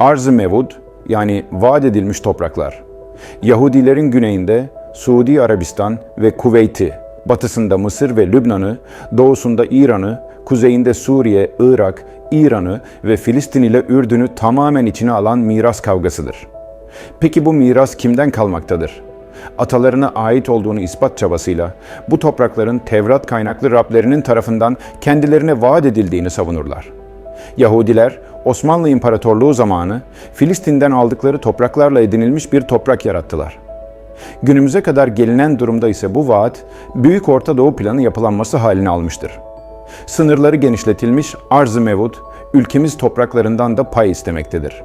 Arz-ı Mevud yani vaat edilmiş topraklar. Yahudilerin güneyinde Suudi Arabistan ve Kuveyt'i, batısında Mısır ve Lübnan'ı, doğusunda İran'ı, kuzeyinde Suriye, Irak, İran'ı ve Filistin ile Ürdün'ü tamamen içine alan miras kavgasıdır. Peki bu miras kimden kalmaktadır? Atalarına ait olduğunu ispat çabasıyla bu toprakların Tevrat kaynaklı Rablerinin tarafından kendilerine vaat edildiğini savunurlar. Yahudiler Osmanlı İmparatorluğu zamanı Filistin'den aldıkları topraklarla edinilmiş bir toprak yarattılar. Günümüze kadar gelinen durumda ise bu vaat Büyük Orta Doğu planı yapılanması halini almıştır. Sınırları genişletilmiş arz-ı mevut, ülkemiz topraklarından da pay istemektedir.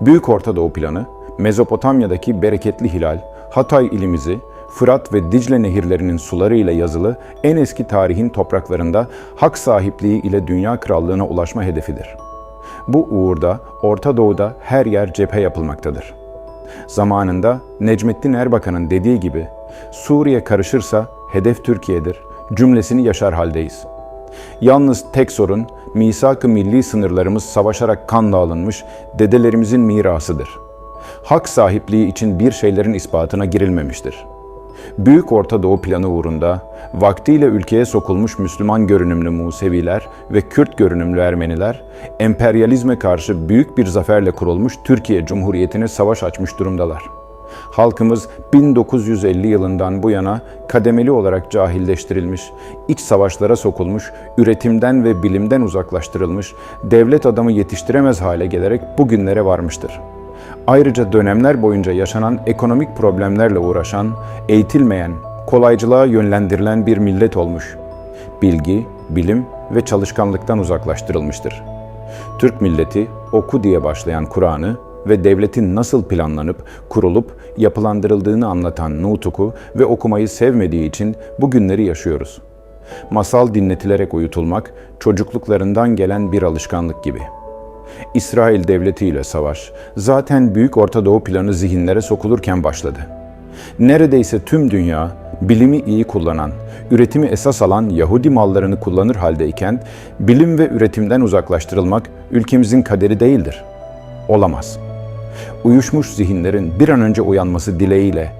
Büyük Orta Doğu planı, Mezopotamya'daki bereketli hilal, Hatay ilimizi, Fırat ve Dicle nehirlerinin sularıyla yazılı en eski tarihin topraklarında hak sahipliği ile dünya krallığına ulaşma hedefidir. Bu uğurda Orta Doğu'da her yer cephe yapılmaktadır. Zamanında Necmettin Erbakan'ın dediği gibi Suriye karışırsa hedef Türkiye'dir cümlesini yaşar haldeyiz. Yalnız tek sorun misak-ı milli sınırlarımız savaşarak kanla alınmış dedelerimizin mirasıdır. Hak sahipliği için bir şeylerin ispatına girilmemiştir. Büyük Orta Doğu planı uğrunda vaktiyle ülkeye sokulmuş Müslüman görünümlü Museviler ve Kürt görünümlü Ermeniler, emperyalizme karşı büyük bir zaferle kurulmuş Türkiye Cumhuriyeti'ne savaş açmış durumdalar. Halkımız 1950 yılından bu yana kademeli olarak cahilleştirilmiş, iç savaşlara sokulmuş, üretimden ve bilimden uzaklaştırılmış, devlet adamı yetiştiremez hale gelerek bugünlere varmıştır. Ayrıca dönemler boyunca yaşanan ekonomik problemlerle uğraşan, eğitilmeyen, kolaycılığa yönlendirilen bir millet olmuş. Bilgi, bilim ve çalışkanlıktan uzaklaştırılmıştır. Türk milleti oku diye başlayan Kur'an'ı ve devletin nasıl planlanıp, kurulup, yapılandırıldığını anlatan nutuku ve okumayı sevmediği için bu günleri yaşıyoruz. Masal dinletilerek uyutulmak, çocukluklarından gelen bir alışkanlık gibi.'' İsrail devleti ile savaş zaten Büyük Orta Doğu planı zihinlere sokulurken başladı. Neredeyse tüm dünya bilimi iyi kullanan, üretimi esas alan Yahudi mallarını kullanır haldeyken bilim ve üretimden uzaklaştırılmak ülkemizin kaderi değildir. Olamaz. Uyuşmuş zihinlerin bir an önce uyanması dileğiyle